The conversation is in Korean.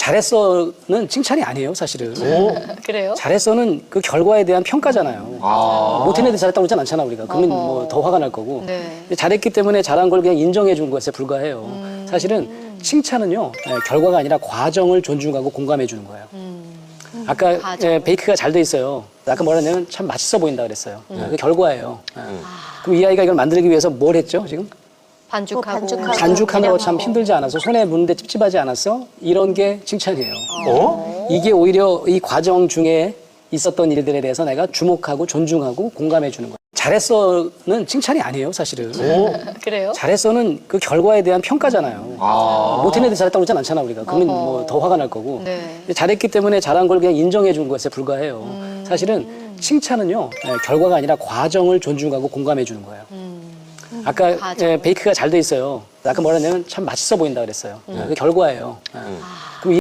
잘했어는 칭찬이 아니에요, 사실은. 그래요? 잘했어는 그 결과에 대한 평가잖아요. 못한 애들 잘했다고 그러진 않잖아, 우리가. 그러면 어허. 뭐 더 화가 날 거고. 네. 근데 잘했기 때문에 잘한 걸 그냥 인정해 준 것에 불과해요. 음. 사실은 칭찬은요, 예, 결과가 아니라 과정을 존중하고 공감해 주는 거예요. 아까 음. 과정. 예, 베이크가 잘 돼 있어요. 아까 뭐라 했냐면 참 맛있어 보인다 그랬어요. 음. 그 결과예요. 예. 그럼 이 아이가 이걸 만들기 위해서 뭘 했죠, 지금? 반죽하고. 어, 반죽하고. 반죽하느라고 참 기량하고. 힘들지 않아서 손에 묻는데 찝찝하지 않았어? 이런 게 칭찬이에요. 어? 이게 오히려 이 과정 중에 있었던 일들에 대해서 내가 주목하고 존중하고 공감해 주는 거예요. 잘했어는 칭찬이 아니에요, 사실은. 그래요? 잘했어는 그 결과에 대한 평가잖아요. 못한 애들 잘했다고 그러진 않잖아, 우리가. 그러면. 뭐 더 화가 날 거고. 네. 잘했기 때문에 잘한 걸 그냥 인정해 준 것에 불과해요. 사실은 칭찬은요, 예, 결과가 아니라 과정을 존중하고 공감해 주는 거예요. 아까 과정. 예, 베이크가 잘 돼 있어요. 아까 뭐라 했냐면 참 맛있어 보인다 그랬어요. 그 결과예요. 예. 그럼 이